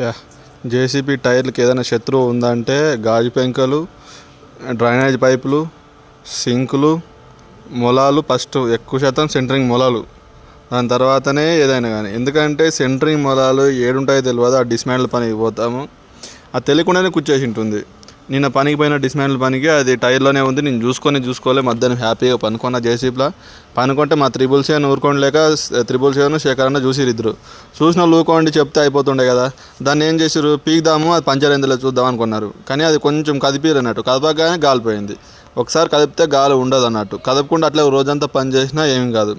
Yeah. JCB టైర్లకి ఏదైనా శత్రువు ఉందంటే గాజు పెంకలు డ్రైనేజ్ పైపులు సింకులు మొలాలు ఫస్ట్ ఎక్కువ శాతం సెంటరింగ్ మొలాలు. దాని తర్వాతనే ఏదైనా కానీ. ఎందుకంటే సెంటరింగ్ మొలాలు ఏడుంటాయో తెలియదు ఆ డిస్మాండిల్ పని పోతాము. అది తెలియకుండానే కూర్చేసి ఉంటుంది నిన్న పనికి పోయిన డిస్మాండిల్ పనికి అది టైర్లోనే ఉంది. నేను చూసుకొని చూసుకోలే. మధ్యాహ్నం హ్యాపీగా పనుకున్న జేసీప్లా పనుకుంటే మా త్రిబుల్ సెవెన్ ఊరుకోండిలేక త్రిబుల్ సెవెన్ శేఖర్ అన్న చూసిరు ఇద్దరు. చూసిన వాళ్ళు ఊరుకోండి చెప్తే అయిపోతుండే కదా. దాన్ని ఏం చేసారు పీకుదాము అది పంచర్ ఎందులో చూద్దాం అనుకున్నారు. కానీ అది కొంచెం కదిపిరు అన్నట్టు. కదపగానే గాలిపోయింది. ఒకసారి కదిపితే గాలి ఉండదు అన్నట్టు. కదపకుండా అట్లే రోజంతా పని చేసినా ఏం కాదు.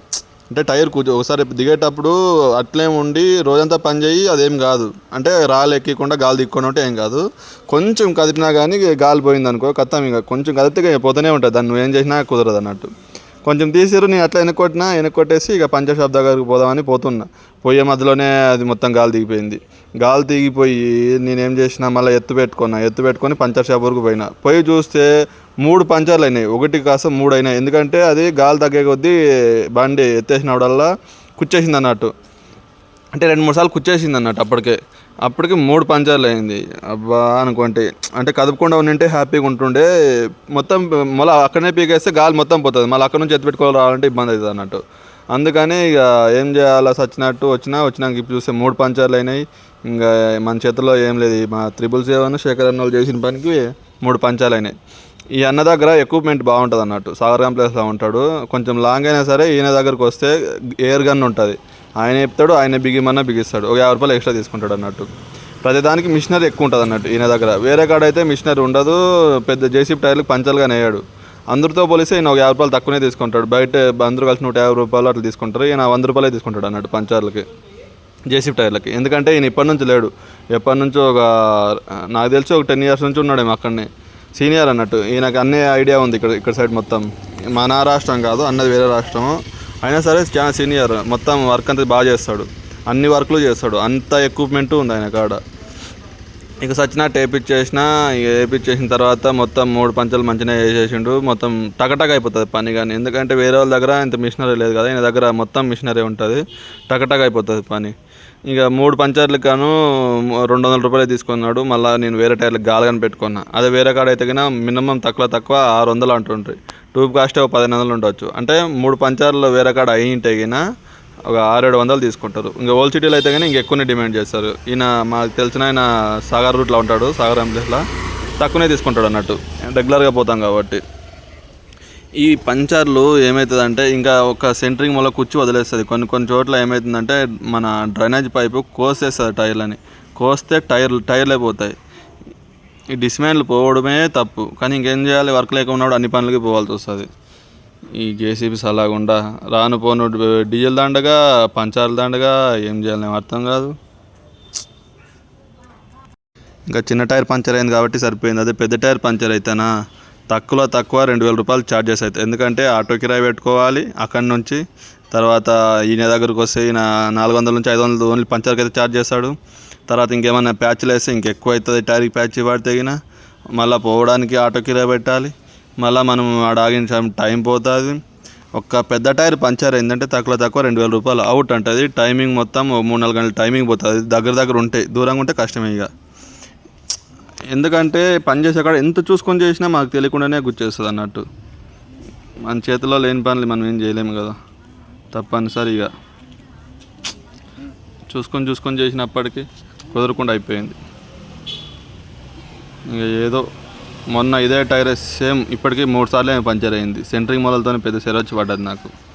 అంటే టైర్ కూర్చో ఒకసారి దిగేటప్పుడు అట్లే ఉండి రోజంతా పని చేయి అదేం కాదు. అంటే రాళ్ళు ఎక్కకుండా గాలి దిక్కుండా ఉంటే ఏం కాదు. కొంచెం కదిపినా కానీ గాలి పోయింది అనుకో కత్తం ఇక కొంచెం కదిపితే ఇక పోతూనే ఉంటుంది. దాన్ని నువ్వేం చేసినా కుదరదు అన్నట్టు. కొంచెం తీసిరు నేను అట్లా వెనక్కొట్టినా వెనక్కొట్టేసి ఇక పంచర్ షాప్ దగ్గరికి పోదామని పోతున్నా. పోయే మధ్యలోనే అది మొత్తం గాలి దిగిపోయింది. గాలి దిగిపోయి నేనేం చేసినా మళ్ళీ ఎత్తు పెట్టుకున్నా. ఎత్తు పెట్టుకొని పంచర్ షాప్ వరకు పోయినా. పోయి చూస్తే మూడు పంచర్లు అయినాయి. ఒకటి కాస్త మూడు అయినాయి. ఎందుకంటే అది గాలి తగ్గే కొద్దీ బండి ఎత్తేసినప్పుడల్లా కుచ్చేసింది అన్నట్టు. అంటే రెండు మూడు సార్లు కుచ్చేసింది అన్నట్టు అప్పటికే. అప్పటికి మూడు పంచర్లు అయింది. అబ్బా అనుకుంటే అంటే కదపకుండా ఉండింటే హ్యాపీగా ఉంటుండే. మొత్తం మళ్ళీ అక్కడనే పీకేస్తే గాలి మొత్తం పోతుంది. మళ్ళీ అక్కడ నుంచి ఎత్తి పెట్టుకోవాలి రావాలంటే ఇబ్బంది అవుతుంది అన్నట్టు. అందుకని ఇక ఏం చేయాలో సచ్చినట్టు వచ్చినా వచ్చినాక ఇప్పుడు చూస్తే మూడు పంచర్లు అయినాయి. ఇంకా మన చేతిలో ఏం లేదు. మా త్రిబుల్ సెవెన్ శేఖర్ అన్న వాళ్ళు చేసిన పనికి మూడు పంచాలు అయినాయి. ఈ అన్న దగ్గర ఎక్విప్మెంట్ బాగుంటుంది అన్నట్టు. సాగర్ కాంప్లెక్స్లో ఉంటాడు. కొంచెం లాంగ్ అయినా సరే ఈయన దగ్గరకు వస్తే ఎయిర్ గన్ ఉంటుంది. ఆయన చెప్తాడు ఆయన బిగిమన్నా బిగిస్తాడు. ఒక యాభై రూపాయలు ఎక్స్ట్రా తీసుకుంటాడు అన్నట్టు. ప్రతిదానికి మిషనరీ ఎక్కువ ఉంటుంది అన్నట్టు ఈయన దగ్గర. వేరే కాడ అయితే మిషనరీ ఉండదు. పెద్ద జేసీబీ టైర్లకు పంచలుగా నేయాడు అందరితో పోలిస్తే ఈయన ఒక యాభై రూపాయలు తక్కువనే తీసుకుంటాడు. బయట అందరూ కలిసి నూట యాభై రూపాయలు అట్లా తీసుకుంటారు. ఈయన వంద రూపాయలే తీసుకుంటాడు అన్నట్టు పంచర్లకి. జేసీబీ టైర్లకి ఎందుకంటే ఈయన ఇప్పటి నుంచి లేడు. ఎప్పటి నుంచో ఒక నాకు తెలిసి ఒక టెన్ ఇయర్స్ నుంచి ఉన్నాడేమో అక్కడనే. సీనియర్ అన్నట్టు. ఈయనకు అన్ని ఐడియా ఉంది ఇక్కడ ఇక్కడ సైడ్ మొత్తం. మన రాష్ట్రం కాదు అన్నది వేరే రాష్ట్రం అయినా సరే చాలా సీనియర్ మొత్తం వర్క్ అంతా బాగా చేస్తాడు. అన్ని వర్క్లు చేస్తాడు. అంత ఎక్విప్మెంట్ ఉంది ఆయన కాడ. ఇక సచిన టేపిచ్చేసిన ఇక వేపించేసిన తర్వాత మొత్తం మూడు పంచలు మంచిగా వేసేసిండు. మొత్తం టకటక అయిపోతుంది పని కానీ. ఎందుకంటే వేరే వాళ్ళ దగ్గర ఇంత మిషనరీ లేదు కదా ఈయన దగ్గర మొత్తం మిషనరీ ఉంటుంది. టకటక అయిపోతుంది పని. ఇక మూడు పంచర్లకు గాను రెండు వందల రూపాయలు తీసుకున్నాడు. మళ్ళీ నేను వేరే టైర్లకు గాలిగాని పెట్టుకున్నా. అదే వేరే కాడ అయితే కన్నా మినిమం తక్కువ తక్కువ ఆరు వందలు అంటుంటాయి ట్యూబ్ కాస్ట్ ఒక పదిహేను వందలు ఉండొచ్చు. అంటే మూడు పంచర్లు వేరే కాడ అయి ఉంటే కన్నా ఒక ఆరేడు వందలు తీసుకుంటారు. ఇంకా ఓల్డ్ సిటీలో అయితే కానీ ఇంకా ఎక్కువనే డిమాండ్ చేస్తారు. ఈయన మాకు తెలిసిన ఆయన సాగర్ రూట్లో ఉంటాడు సాగర్ అంప్లేస్లో తక్కువనే తీసుకుంటాడు అన్నట్టు. రెగ్యులర్గా పోతాం కాబట్టి. ఈ పంచర్లు ఏమవుతుందంటే ఇంకా ఒక సెంటరింగ్ వల్ల కుచ్చి వదిలేస్తుంది. కొన్ని కొన్ని చోట్ల ఏమవుతుందంటే మన డ్రైనేజ్ పైపు కోసేస్తుంది టైర్లని. కోస్తే టైర్లు టైర్లే పోతాయి. ఈ డిస్మాండ్లు పోవడమే తప్పు. కానీ ఇంకేం చేయాలి? వర్క్ లేకున్నాడు అన్ని పనులకి పోవాల్సి వస్తుంది. ఈ జేసీబీస్ అలాగుండా రాను పోను డీజిల్ దండగా పంచాలు దండగా ఏం చేయాలి? అర్థం కాదు. ఇంకా చిన్న టైర్ పంచర్ అయింది కాబట్టి సరిపోయింది. అదే పెద్ద టైర్ పంచర్ అయితేనా? తక్కువలో తక్కువ రెండు వేల రూపాయలు ఛార్జెస్ అవుతాయి. ఎందుకంటే ఆటో కిరాయి పెట్టుకోవాలి అక్కడి నుంచి. తర్వాత ఈయన దగ్గరకు వస్తే ఈయన నాలుగు వందల నుంచి ఐదు వందలు ఓన్లీ పంచర్కి అయితే ఛార్జ్ చేస్తాడు. తర్వాత ఇంకేమైనా ప్యాచ్లు వేస్తే ఇంకెక్కువ అవుతుంది. టైర్కి ప్యాచ్ పడితే గిన మళ్ళీ పోవడానికి ఆటో కిరాయి పెట్టాలి. మళ్ళీ మనం ఆడాగిన టైం పోతుంది. ఒక పెద్ద టైర్ పంచర్ అయిందంటే తక్కువ తక్కువ రెండు వేల రూపాయలు అవుట్ అంటుంది. టైమింగ్ మొత్తం మూడు నాలుగు గంటల టైమింగ్ పోతుంది. దగ్గర దగ్గర ఉంటాయి దూరంగా ఉంటే కష్టమే ఇక. ఎందుకంటే పని చేసే కాడ ఎంత చూసుకొని చేసినా మాకు తెలియకుండానే గుర్చేస్తుంది అన్నట్టు. మన చేతిలో లేని పనులు మనం ఏం చేయలేము కదా. తప్పనిసరిగా. చూసుకొని చూసుకొని చేసినప్పటికీ కుదరకుండా అయిపోయింది. ఇక ఏదో మొన్న ఇదే టైర్ సేమ్ ఇప్పటికీ మూడు సార్లు పంచర్ అయింది. సెంట్రింగ్ మొదలతోనే పెద్ద సెరవచ్చి పడ్డది నాకు.